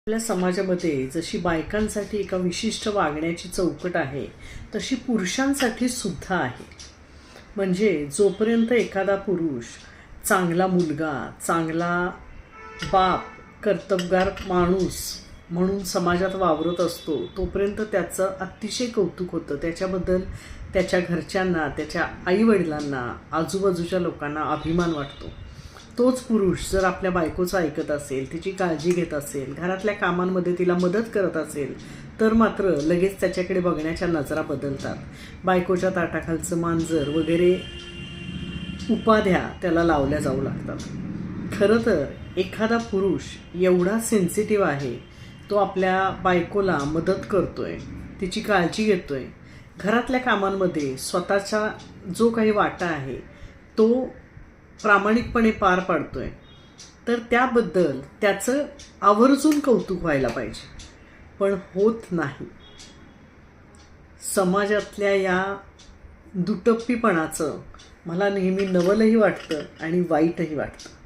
आपल्या समाजामध्ये जशी बायकांसाठी एका विशिष्ट वागण्याची चौकट आहे तशी पुरुषांसाठी सुद्धा आहे. म्हणजे जोपर्यंत एखादा पुरुष चांगला मुलगा चांगला बाप कर्तबगार माणूस म्हणून समाजात वावरत असतो तोपर्यंत त्याचं अतिशय कौतुक होतं. त्याच्याबद्दल त्याच्या घरच्यांना त्याच्या आईवडिलांना आजूबाजूच्या लोकांना अभिमान वाटतो. तोच पुरुष जर आपल्या बायकोचं ऐकत असेल तिची काळजी घेत असेल घरातल्या कामांमध्ये तिला मदत करत असेल तर मात्र लगेच त्याच्याकडे बघण्याच्या नजरा बदलतात. बायकोच्या ताटाखालचं मांजर वगैरे उपाध्या त्याला लावल्या जाऊ लागतात. खरं तर एखादा पुरुष एवढा सेन्सिटिव्ह आहे तो आपल्या बायकोला मदत करतो आहे तिची काळजी घेतो आहे घरातल्या कामांमध्ये स्वतःचा जो काही वाटा आहे तो प्रामाणिकपणे पार पाडतोय. तर त्याबद्दल त्याचं आवर्जून कौतुक व्हायला पाहिजे. पण होत नाही. समाजातल्या या दुटप्पीपणाचं मला नेहमी नवलही वाटतं आणि वाईटही वाटतं.